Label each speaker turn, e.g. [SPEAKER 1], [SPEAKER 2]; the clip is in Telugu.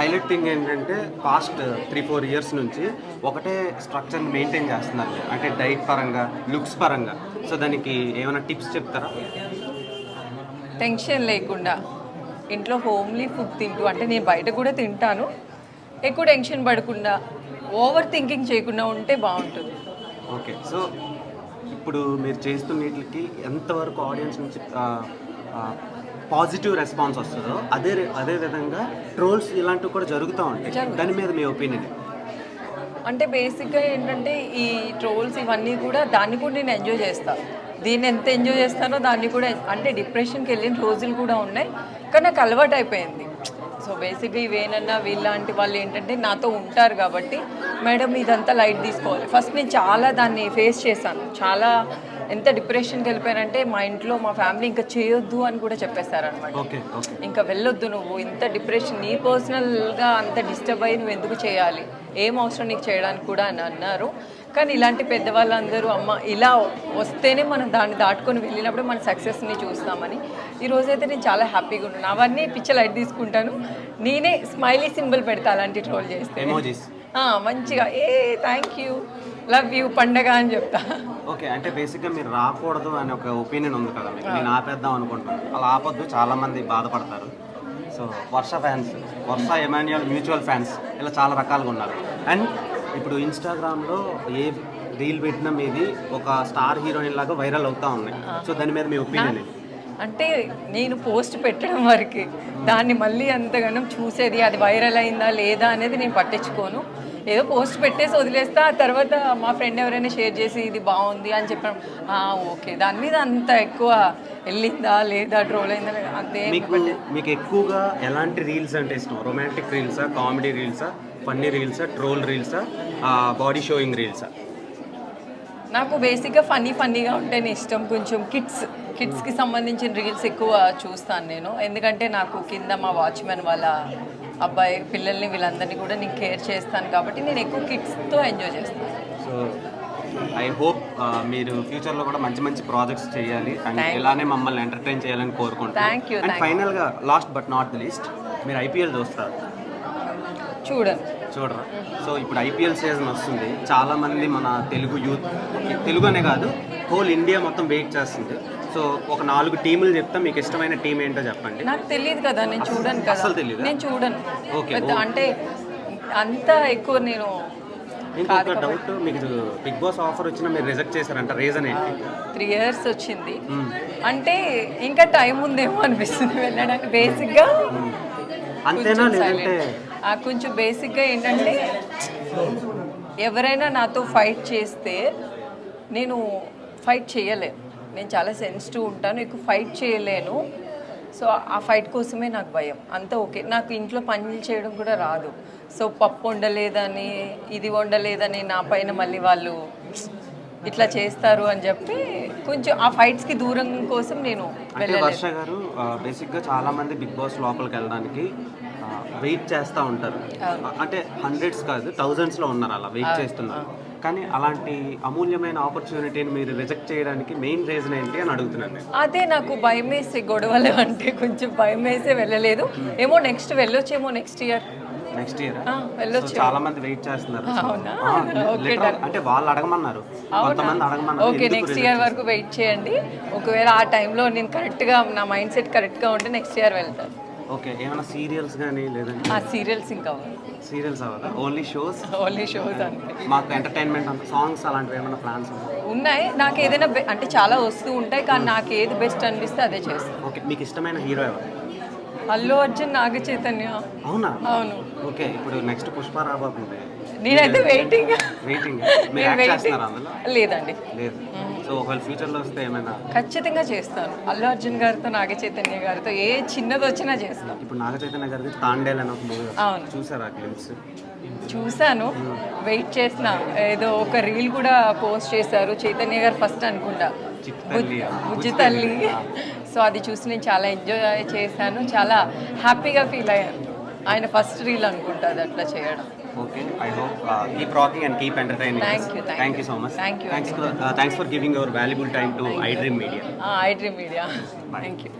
[SPEAKER 1] హైలైట్ థింగ్ ఏంటంటే పాస్ట్ త్రీ ఫోర్ ఇయర్స్ నుంచి ఒకటే స్ట్రక్చర్ని మెయింటైన్ చేస్తున్నారు. అంటే డైట్ పరంగా లుక్స్ పరంగా. సో దానికి ఏమైనా టిప్స్ చెప్తారా?
[SPEAKER 2] టెన్షన్ లేకుండా. ఇంట్లో హోమ్లీ ఫుడ్ తింటూ అంటే నేను బయట కూడా తింటాను. ఎక్కువ టెన్షన్ పడకుండా ఓవర్ థింకింగ్ చేయకుండా ఉంటే బాగుంటుంది.
[SPEAKER 1] ఓకే సో ఇప్పుడు మీరు చేస్తున్న వీటికి ఎంతవరకు ఆడియన్స్ నుంచి పాజిటివ్ రెస్పాన్స్ వస్తుందో అదే అదే విధంగా ట్రోల్స్ ఇలాంటివి కూడా జరుగుతూ ఉంటాయి. దాని మీద మీ ఒపీనియన్?
[SPEAKER 2] అంటే బేసిక్గా ఏంటంటే ఈ ట్రోల్స్ ఇవన్నీ కూడా దాన్ని కూడా నేను ఎంజాయ్ చేస్తాను దీన్ని ఎంత ఎంజాయ్ చేస్తానో దాన్ని కూడా అంటే డిప్రెషన్కి వెళ్ళిన రోజులు కూడా ఉన్నాయి. కానీ నాకు అలవాటు అయిపోయింది. సో బేసిక్గా ఇవేనన్నా వీళ్ళంటి వాళ్ళు ఏంటంటే నాతో ఉంటారు కాబట్టి మేడం ఇదంతా లైట్ తీసుకోవాలి. ఫస్ట్ నేను చాలా దాన్ని ఫేస్ చేశాను. చాలా ఎంత డిప్రెషన్కి వెళ్ళిపోయానంటే మా ఇంట్లో మా ఫ్యామిలీ ఇంకా చేయొద్దు అని కూడా
[SPEAKER 1] ఓకే
[SPEAKER 2] ఇంకా వెళ్ళొద్దు నువ్వు ఇంత డిప్రెషన్ నీ పర్సనల్గా అంత డిస్టర్బ్ అయ్యి నువ్వు ఎందుకు చేయాలి? ఏం అవసరం నీకు చేయడానికి కూడా అని అన్నారు. కానీ ఇలాంటి పెద్దవాళ్ళందరూ అమ్మ ఇలా వస్తేనే మనం దాన్ని దాటుకొని వెళ్ళినప్పుడు మన సక్సెస్ని చూస్తామని. ఈ రోజైతే నేను చాలా హ్యాపీగా ఉన్నాను. అవన్నీ పిచ్చర్ లైట్ తీసుకుంటాను. నేనే స్మైలీ సింబల్ పెడతా అలాంటి ట్రోల్ చేస్తే. మంచిగా. ఏ థ్యాంక్ యూ లవ్ యూ పండగ అని చెప్తా.
[SPEAKER 1] ఓకే అంటే బేసిక్గా మీరు రాకూడదు అనే ఒక ఒపీనియన్ ఉంది కదా మీకు. నేను ఆపేద్దాం అనుకుంటున్నాను. అలా ఆపొద్దు చాలా మంది బాధపడతారు. So Varsha fans Varsha Emmanuel mutual fans ఇలా చాలా రకాలుగా ఉన్నారు. అండ్ ఇప్పుడు ఇన్స్టాగ్రామ్లో ఏ రీల్ పెట్టినా మీది ఒక స్టార్ హీరోయిన్ లాగా వైరల్ అవుతా ఉన్నాయి. సో దాని మీద మీ ఒపీనియన్
[SPEAKER 2] అంటే నేను పోస్ట్ పెట్టడం వరకే దాన్ని మళ్ళీ అంతగానం చూసేది అది వైరల్ అయిందా లేదా అనేది నేను పట్టించుకోను. ఏదో పోస్ట్ పెట్టేసి వదిలేస్తా ఆ తర్వాత మా ఫ్రెండ్ ఎవరైనా షేర్ చేసి ఇది బాగుంది అని చెప్పడం. "ఆ, ఓకే. దాని మీద అంత ఎక్కువ వెళ్ళిందా లేదా ట్రోల్ అయిందా లేదా? అంతే
[SPEAKER 1] మీకు మీకు ఎక్కువగా ఎలాంటి రీల్స్ అంటే ఇష్టం? రొమాంటిక్ రీల్సా కామెడీ రీల్సా ఫన్నీ రీల్సా ట్రోల్ రీల్సా బాడీ షోయింగ్ రీల్సా
[SPEAKER 2] నాకు బేసిక్గా ఫన్నీ ఫన్నీగా ఉంటేనే ఇష్టం. కొంచెం కిడ్స్ కిడ్స్కి సంబంధించిన రీల్స్ ఎక్కువ చూస్తాను నేను. ఎందుకంటే నాకు కింద మా వాచ్మెన్ వాళ్ళ అబ్బాయి పిల్లల్ని వీళ్ళందరినీ కూడా నేను కేర్ చేస్తాను కాబట్టి నేను ఎక్కువ కిడ్స్తో ఎంజాయ్ చేస్తాను.
[SPEAKER 1] సో ఐ హోప్ మీరు ఫ్యూచర్లో కూడా మంచి మంచి ప్రాజెక్ట్స్ చేయాలి అండ్ ఇలానే మమ్మల్ని ఎంటర్టైన్ చేయాలని కోరుకుంటున్నాను అండ్ ఫైనల్గా last but not the least మీరు ఐపీఎల్ చూస్తారు.
[SPEAKER 2] చూడను
[SPEAKER 1] చూడరా. సో ఇప్పుడు ఐపీఎల్ సీజన్ వస్తుంది. చాలా మంది మన తెలుగు యూత్ తెలుగు అనే కాదు హోల్ ఇండియా మొత్తం వెయిట్ చేస్తుంది సో ఒక నాలుగు టీములు చెప్తా మీకు ఇష్టమైన టీం ఏంటో చెప్పండి.
[SPEAKER 2] నాకు తెలియదు కదా నేను చూడను కదా.
[SPEAKER 1] అస్సలు తెలీదా?
[SPEAKER 2] నేను చూడను. పెద్ద అంటే అంత ఎక్కువ నేను
[SPEAKER 1] ఇంకొక డౌట్ మీకు బిగ్ బాస్ ఆఫర్ వచ్చినా మీరు రిజెక్ట్ చేశారంట. రీజన్ ఏంటి?
[SPEAKER 2] త్రీ ఇయర్స్ వచ్చింది. అంటే ఇంకా టైం ఉందేమో అనిపిస్తుంది వెళ్ళడానికి. బేసిక్గా
[SPEAKER 1] అంతేనా లేదంటే
[SPEAKER 2] కొంచెం బేసిక్గా ఏంటంటే ఎవరైనా నాతో ఫైట్ చేస్తే నేను ఫైట్ చేయలేను. నేను చాలా సెన్సిటివ్ ఉంటాను ఎక్కువ ఫైట్ చేయలేను. సో ఆ ఫైట్ కోసమే నాకు భయం. అంతా ఓకే నాకు ఇంట్లో పనులు చేయడం కూడా రాదు. సో పప్పు వండలేదని ఇది వండలేదని నా పైన మళ్ళీ వాళ్ళు ఇట్లా చేస్తారు అని చెప్పి కొంచెం ఆ ఫైట్స్కి దూరం కోసం నేను
[SPEAKER 1] వర్ష గారు బేసిక్గా చాలా మంది బిగ్ బాస్ లోపలికి వెళ్ళడానికి వెయిట్ చేస్తూ ఉంటారు. అంటే హండ్రెడ్స్ కాదు థౌజండ్స్లో ఉన్నారు అలా వెయిట్ చేస్తున్నారు. కానీ అలాంటి అమూల్యమైన ఆపర్చునిటీని మీరు రిజెక్ట్ చేయడానికి మెయిన్ రీజన్ ఏంటి అని అడుగుతున్నాను నేను.
[SPEAKER 2] అదే నాకు భయం వేసి గొడవలు అంటే కొంచెం భయం వేసే వెళ్ళలేదు ఏమో నెక్స్ట్ వెళ్ళొచ్చేమో నెక్స్ట్ ఇయర్
[SPEAKER 1] నెక్స్ట్ ఇయర్ చాలా మంది వెయిట్ చేస్తున్నారు. అంటే వాళ్ళు అడగమన్నారు. కొంతమంది అడగమన్నారు.
[SPEAKER 2] ఓకే నెక్స్ట్ ఇయర్ వరకు వెయిట్ చేయండి. ఒకవేళ ఆ టైంలో నేను కరెక్ట్గా నా మైండ్ సెట్ కరెక్ట్గా ఉంటే నెక్స్ట్ ఇయర్ వెళ్తాను
[SPEAKER 1] ఓకే ఏమైనా సీరియల్స్ కానీ లేదంటే
[SPEAKER 2] ఆ సీరియల్స్ ఇంకా
[SPEAKER 1] సీరియల్స్ అవ్వదా? Only shows?
[SPEAKER 2] ఓన్లీ షోస్ అంతే.
[SPEAKER 1] మాకు ఎంటర్టైన్మెంట్ అంత సాంగ్స్ అలాంటివి ఏమైనా ప్లాన్స్ ఉన్నాయి?
[SPEAKER 2] నాకు ఏదైనా బె- అంటే చాలా వస్తూ ఉంటాయి కానీ నాకు ఏది బెస్ట్ అనిపిస్తే అదే చేస్తాను
[SPEAKER 1] ఓకే మీకు ఇష్టమైన హీరో ఎవరు?
[SPEAKER 2] అల్లు అర్జున్ నాగ చైతన్య
[SPEAKER 1] అవునా?
[SPEAKER 2] అవును.
[SPEAKER 1] ఓకే ఇప్పుడు నెక్స్ట్ పుష్ప రాబోతుంది.
[SPEAKER 2] నేనైతే వెయిటింగ్
[SPEAKER 1] వెయిటింగ్ మీరు యాక్ట్ చేస్తున్నారా అందులో?
[SPEAKER 2] లేదండి.
[SPEAKER 1] లేదు. సో ఒకవేళ ఫ్యూచర్లో వస్తే ఏమైనా?
[SPEAKER 2] ఖచ్చితంగా చేస్తాను. అల్లు అర్జున్ గారితో నాగ చైతన్య గారితో ఏ చిన్నది వచ్చినా చేస్తాను.
[SPEAKER 1] ఇప్పుడు నాగ చైతన్య గారిది తాండేల్ అని ఒక మూవీ
[SPEAKER 2] అవును.
[SPEAKER 1] చూసారా క్లిప్స్
[SPEAKER 2] చూశాను. వెయిట్ చేసిన ఏదో ఒక రీల్ కూడా పోస్ట్ చేశారు. చైతన్య గారు ఫస్ట్ అనుకుంటా. బుజ్జి తల్లి. సో అది చూసి నేను చాలా ఎంజాయ్ చేశాను. చాలా హ్యాపీగా ఫీల్ అయ్యాను. ఆయన ఫస్ట్ రీల్ అనుకుంటా అది అట్లా చేయడం.
[SPEAKER 1] Okay, I hope uh, keep rocking and keep entertaining
[SPEAKER 2] Thank us. you, thank
[SPEAKER 1] you. so much.
[SPEAKER 2] Thank you,
[SPEAKER 1] Thanks, for, uh, thanks for giving your valuable time to iDream
[SPEAKER 2] Media. Uh, ah, I Dream Media. Thank you.